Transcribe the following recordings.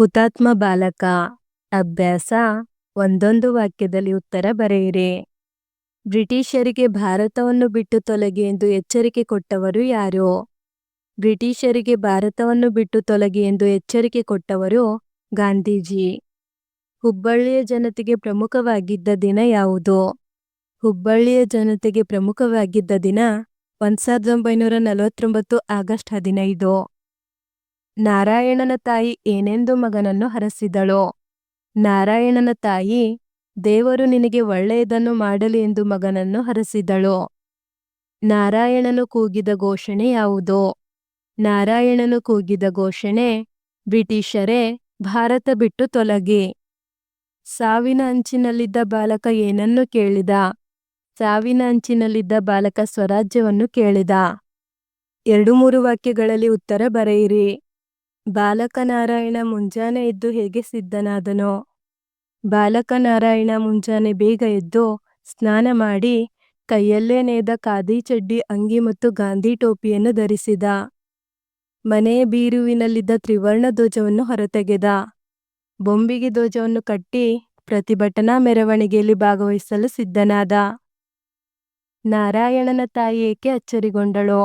ಹುತಾತ್ಮ ಬಾಲಕ. ಅಭ್ಯಾಸ, ಒಂದೊಂದು ವಾಕ್ಯದಲ್ಲಿ ಉತ್ತರ ಬರೆಯಿರಿ. ಬ್ರಿಟಿಷರಿಗೆ ಭಾರತವನ್ನು ಬಿಟ್ಟು ತೊಲಗಿ ಎಂದು ಎಚ್ಚರಿಕೆ ಕೊಟ್ಟವರು ಯಾರು? ಬ್ರಿಟಿಷರಿಗೆ ಭಾರತವನ್ನು ಬಿಟ್ಟು ತೊಲಗಿ ಎಂದು ಎಚ್ಚರಿಕೆ ಕೊಟ್ಟವರು ಗಾಂಧೀಜಿ. ಹುಬ್ಬಳ್ಳಿಯ ಜನತೆಗೆ ಪ್ರಮುಖವಾಗಿದ್ದ ದಿನ ಯಾವುದು? ಹುಬ್ಬಳ್ಳಿಯ ಜನತೆಗೆ ಪ್ರಮುಖವಾಗಿದ್ದ ದಿನ, ಒಂದು ಸಾವಿರದ ಒಂಬೈನೂರ ನಲವತ್ತೊಂಬತ್ತು ಆಗಸ್ಟ್ ಹದಿನೈದು. ನಾರಾಯಣನ ತಾಯಿ ಏನೆಂದು ಮಗನನ್ನು ಹರಸಿದಳು? ನಾರಾಯಣನ ತಾಯಿ, ದೇವರು ನಿನಗೆ ಒಳ್ಳೆಯದನ್ನು ಮಾಡಲಿ ಎಂದು ಮಗನನ್ನು ಹರಸಿದಳು? ನಾರಾಯಣನು ಕೂಗಿದ ಘೋಷಣೆ ಯಾವುದು? ನಾರಾಯಣನು ಕೂಗಿದ ಘೋಷಣೆ, ಬ್ರಿಟಿಷರೇ, ಭಾರತ ಬಿಟ್ಟು ತೊಲಗಿ. ಸಾವಿನ ಅಂಚಿನಲ್ಲಿದ್ದ ಬಾಲಕ ಏನನ್ನು ಕೇಳಿದ? ಸಾವಿನ ಅಂಚಿನಲ್ಲಿದ್ದ ಬಾಲಕ ಸ್ವರಾಜ್ಯವನ್ನು ಕೇಳಿದ. ಎರಡು ಮೂರು ವಾಕ್ಯಗಳಲ್ಲಿ ಉತ್ತರ ಬರೆಯಿರಿ. ಬಾಲಕ ನಾರಾಯಣ ಮುಂಜಾನೆ ಎದ್ದು ಹೇಗೆ ಸಿದ್ಧನಾದನೋ? ಬಾಲಕನಾರಾಯಣ ಮುಂಜಾನೆ ಬೇಗ ಎದ್ದು ಸ್ನಾನ ಮಾಡಿ ಕೈಯಲ್ಲೇ ನೇದ ಖಾದಿ ಚಡ್ಡಿ, ಅಂಗಿ ಮತ್ತು ಗಾಂಧಿ ಟೋಪಿಯನ್ನು ಧರಿಸಿದ. ಮನೆಯ ಬೀರುವಿನಲ್ಲಿದ್ದ ತ್ರಿವರ್ಣ ಧ್ವಜವನ್ನು ಹೊರತೆಗೆದ. ಬೊಂಬಿಗೆ ಧ್ವಜವನ್ನು ಕಟ್ಟಿ ಪ್ರತಿಭಟನಾ ಮೆರವಣಿಗೆಯಲ್ಲಿ ಭಾಗವಹಿಸಲು ಸಿದ್ಧನಾದ. ನಾರಾಯಣನ ತಾಯಿ ಏಕೆ ಅಚ್ಚರಿಗೊಂಡಳೋ?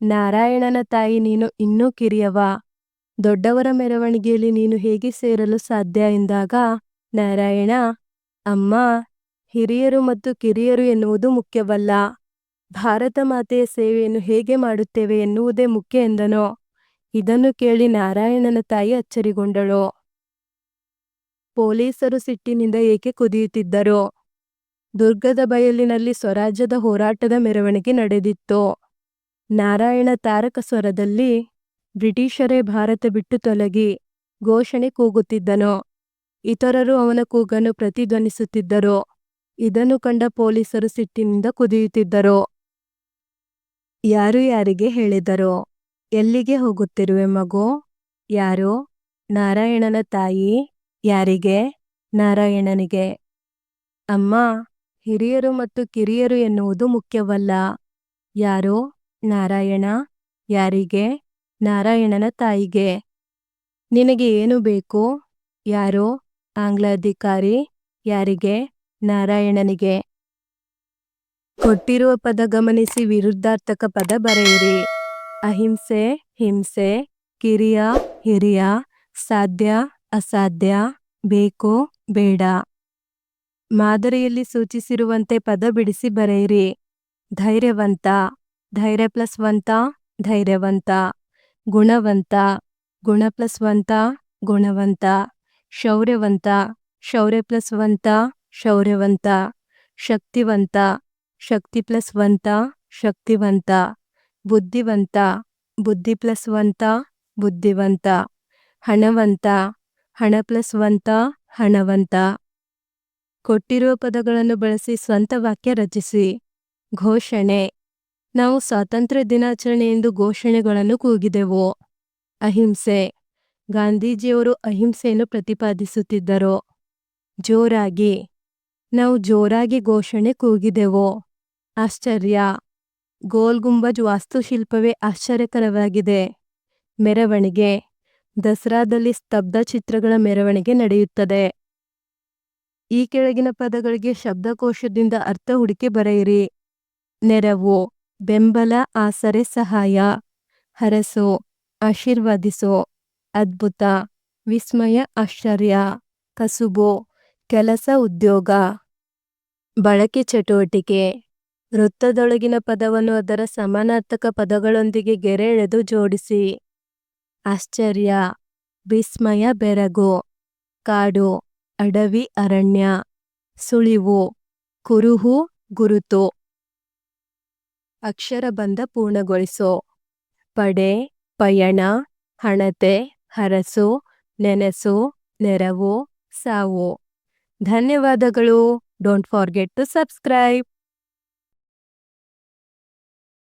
ನಾರಾಯಣನ ತಾಯಿ ನೀನು ಇನ್ನೂ ಕಿರಿಯವ. ದೊಡ್ಡವರ ಮೆರವಣಿಗೆಯಲ್ಲಿ ನೀನು ಹೇಗೆ ಸೇರಲು ಸಾಧ್ಯ ಎಂದಾಗ, ನಾರಾಯಣ, ಅಮ್ಮ, ಹಿರಿಯರು ಮತ್ತು ಕಿರಿಯರು ಎನ್ನುವುದು ಮುಖ್ಯವಲ್ಲ. ಭಾರತ ಮಾತೆಯ ಸೇವೆಯನ್ನು ಹೇಗೆ ಮಾಡುತ್ತೇವೆ ಎನ್ನುವುದೇ ಮುಖ್ಯ ಎಂದನು. ಇದನ್ನು ಕೇಳಿ ನಾರಾಯಣನ ತಾಯಿ ಅಚ್ಚರಿಗೊಂಡಳು. ಪೊಲೀಸರು ಸಿಟ್ಟಿನಿಂದ ಏಕೆ ಕುದಿಯುತ್ತಿದ್ದರು? ದುರ್ಗದ ಬಯಲಿನಲ್ಲಿ ಸ್ವರಾಜ್ಯದ ಹೋರಾಟದ ಮೆರವಣಿಗೆ ನಡೆದಿತ್ತು. ನಾರಾಯಣ ತಾರಕ ಸ್ವರದಲ್ಲಿ ಬ್ರಿಟಿಷರೇ ಭಾರತ ಬಿಟ್ಟು ತೊಲಗಿ ಘೋಷಣೆ ಕೂಗುತ್ತಿದ್ದನು? ಇತರರು ಅವನ ಕೂಗನ್ನು ಪ್ರತಿಧ್ವನಿಸುತ್ತಿದ್ದರು? ಇದನ್ನು ಕಂಡ ಪೊಲೀಸರು ಸಿಟ್ಟಿನಿಂದ ಕುದಿಯುತ್ತಿದ್ದರು? ಯಾರು ಯಾರಿಗೆ ಹೇಳಿದರು? ಎಲ್ಲಿಗೆ ಹೋಗುತ್ತಿರುವೆ ಮಗು? ಯಾರು? ನಾರಾಯಣನ ತಾಯಿ? ಯಾರಿಗೆ? ನಾರಾಯಣನಿಗೆ? ಅಮ್ಮ, ಹಿರಿಯರು ಮತ್ತು ಕಿರಿಯರು ಎನ್ನುವುದು ಮುಖ್ಯವಲ್ಲ. ಯಾರು? ನಾರಾಯಣ? ಯಾರಿಗೆ? ನಾರಾಯಣನ ತಾಯಿಗೆ, ನಿನಗೆ ಏನು ಬೇಕು? ಯಾರೋ? ಆಂಗ್ಲ ಅಧಿಕಾರಿ ಯಾರಿಗೆ? ನಾರಾಯಣನಿಗೆ. ಕೊಟ್ಟಿರುವ ಪದ ಗಮನಿಸಿ ವಿರುದ್ಧಾರ್ಥಕ ಪದ ಬರೆಯಿರಿ. ಅಹಿಂಸೆ, ಹಿಂಸೆ, ಕಿರಿಯ, ಹಿರಿಯ, ಸಾಧ್ಯ, ಅಸಾಧ್ಯ, ಬೇಕು, ಬೇಡ. ಮಾದರಿಯಲ್ಲಿ ಸೂಚಿಸಿರುವಂತೆ ಪದ ಬಿಡಿಸಿ ಬರೆಯಿರಿ. ಧೈರ್ಯವಂತ, ಧೈರ್ಯ ಪ್ಲಸ್ ವಂತ, ಧೈರ್ಯವಂತ. ಗುಣವಂತ ಗುಣ ಪ್ಲಸ್ ವಂತ ಗುಣವಂತ, ಶೌರ್ಯವಂತ ಶೌರ್ಯ ಪ್ಲಸ್ ವಂತ ಶೌರ್ಯವಂತ, ಶಕ್ತಿವಂತ ಶಕ್ತಿ ಪ್ಲಸ್ ವಂತ ಶಕ್ತಿವಂತ, ಬುದ್ಧಿವಂತ ಬುದ್ಧಿ ಪ್ಲಸ್ ವಂತ ಬುದ್ಧಿವಂತ, ಹಣವಂತ ಹಣ ಪ್ಲಸ್ ವಂತ ಹಣವಂತ. ಕೊಟ್ಟಿರುವ ಪದಗಳನ್ನು ಬಳಸಿ ಸ್ವಂತ ವಾಕ್ಯ ರಚಿಸಿ. ಘೋಷಣೆ. ನಾವು ಸ್ವಾತಂತ್ರ್ಯ ದಿನಾಚರಣೆ ಎಂದು ಘೋಷಣೆಗಳನ್ನು ಕೂಗಿದೆವು. ಅಹಿಂಸೆ. ಗಾಂಧೀಜಿಯವರು ಅಹಿಂಸೆಯನ್ನು ಪ್ರತಿಪಾದಿಸುತ್ತಿದ್ದರು. ಜೋರಾಗಿ. ನಾವು ಜೋರಾಗಿ ಘೋಷಣೆ ಕೂಗಿದೆವು. ಆಶ್ಚರ್ಯ. ಗೋಲ್ ಗುಂಬಜ್ ವಾಸ್ತುಶಿಲ್ಪವೇ ಆಶ್ಚರ್ಯಕರವಾಗಿದೆ. ಮೆರವಣಿಗೆ. ದಸರಾದಲ್ಲಿ ಸ್ತಬ್ಧ ಚಿತ್ರಗಳ ಮೆರವಣಿಗೆ ನಡೆಯುತ್ತದೆ. ಈ ಕೆಳಗಿನ ಪದಗಳಿಗೆ ಶಬ್ದಕೋಶದಿಂದ ಅರ್ಥ ಹುಡುಕಿ ಬರೆಯಿರಿ. ನೆರವು. ಬೆಂಬಲ ಆಸರೆ ಸಹಾಯ. ಹರಸೋ, ಆಶೀರ್ವದಿಸೋ, ಅದ್ಭುತ, ವಿಸ್ಮಯ, ಆಶ್ಚರ್ಯ, ಕಸುಬು, ಕೆಲಸ, ಉದ್ಯೋಗ. ಬಳಕೆ ಚಟುವಟಿಕೆ. ವೃತ್ತದೊಳಗಿನ ಪದವನ್ನು ಅದರ ಸಮಾನಾರ್ಥಕ ಪದಗಳೊಂದಿಗೆ ಗೆರೆ ಎಳೆದು ಜೋಡಿಸಿ. ಆಶ್ಚರ್ಯ, ವಿಸ್ಮಯ, ಬೆರಗು. ಕಾಡು, ಅಡವಿ, ಅರಣ್ಯ. ಸುಳಿವು, ಕುರುಹು, ಗುರುತು. ಅಕ್ಷರ ಪೂರ್ಣಗೊಳಿಸೋ ಪೂರ್ಣಗೊಳಿಸು. ಪಡೆ, ಪಯಣ, ಹಣತೆ, ಹರಸು, ನೆನೆಸು, ನೆರವು, ಸಾವು. ಧನ್ಯವಾದಗಳು. Don't forget to subscribe